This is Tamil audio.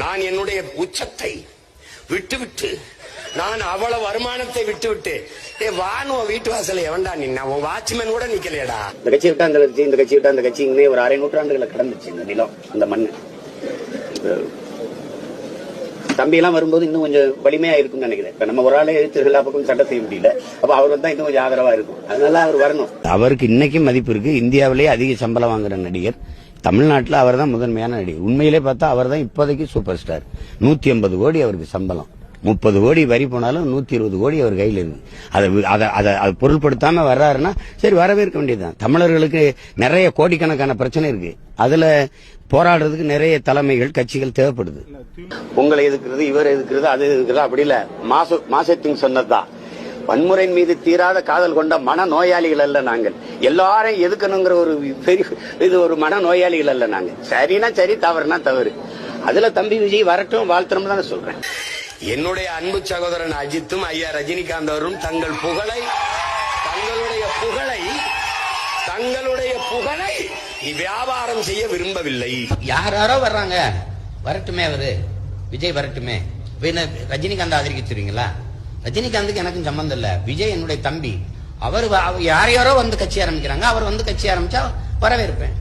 நான் என்னுடைய உச்சத்தை விட்டுவிட்டு நான் அவ்வளவு வருமானத்தை விட்டுவிட்டு ஏ வானுவ வீட்டு வாசல்ல எவன்டா நின்னா? உன் வாட்ச்மேன் கூட நிக்கலையடா. இந்த கட்சி விட்டா அந்த கட்சி இந்த கட்சி விட்டா அந்த கட்சி இங்கே ஒரு அரை நூற்றாண்டுகளை கடந்துச்சு இந்த நிலம் அந்த மண் தம்பி எல்லாம் வரும்போது இன்னும் கொஞ்சம் வலிமையா இருக்கும்னு நினைக்கிறேன். இப்ப நம்ம ஒரு ஆளே எதிர்த்து எல்லா பக்கம் சட்டை செய்ய முடியல. அப்ப அவர் தான் இன்னும் கொஞ்சம் ஆதரவா இருக்கும். அதனால அவர் வரணும். அவருக்கு இன்னைக்கும் மதிப்பு இருக்கு. இந்தியாவிலேயே அதிக சம்பளம் வாங்குற நடிகர். தமிழ்நாட்டில் அவர் தான் முதன்மையான நடிகர். உண்மையிலே பார்த்தா அவர் தான் இப்போதைக்கு சூப்பர் ஸ்டார் நூத்தி ஐம்பது கோடி அவருக்கு சம்பளம். முப்பது கோடி வரி போனாலும் நூத்தி இருபது கோடி அவர் கையில் இருக்கு அதை அதை அதை அதை பொருள்படுத்தாம வர்றாருன்னா சரி வரவேற்க வேண்டியதுதான். தமிழர்களுக்கு நிறைய கோடிக்கணக்கான பிரச்சனை இருக்கு. அதுல போராடுறதுக்கு நிறைய தலைமைகள் கட்சிகள் தேவைப்படுது. உங்களை எதுக்குறது இவர் எதுக்குறது அது எதுக்குறது அப்படி இல்ல. மாசு மாசத்தின் சொன்னதுதான். வன்முறையின் மீது தீராத காதல் கொண்ட மன நோயாளிகள் அல்ல நாங்கள். எல்லாரையும் எதுக்கணுங்கிற ஒரு பெரிய இது ஒரு மன நோயாளிகள் அல்ல நாங்க சரினா சரி தவறுனா தவறு. அதுல தம்பி விஜய் வரட்டும் வாழ்த்தணும் தானே சொல்றேன். என்னுடைய அன்பு சகோதரன் அஜித்தும் ஐயா ரஜினிகாந்த் அவரும் தங்கள் புகழை தங்களுடைய புகழை தங்களுடைய புகழை வியாபாரம் செய்ய விரும்பவில்லை. யார் யாரோ வர்றாங்க. வரட்டுமே அவரு. விஜய் வரட்டுமே. ரஜினிகாந்த் ஆதரிக்கிறீங்களா ரஜினிகாந்துக்கு எனக்கும் சம்பந்தம் இல்ல. விஜய் என்னுடைய தம்பி. அவர் அவர் யார் யாரோ வந்து கட்சி ஆரம்பிக்கிறாங்க. அவர் வந்து கட்சி ஆரம்பிச்சா வரவேற்பேன்.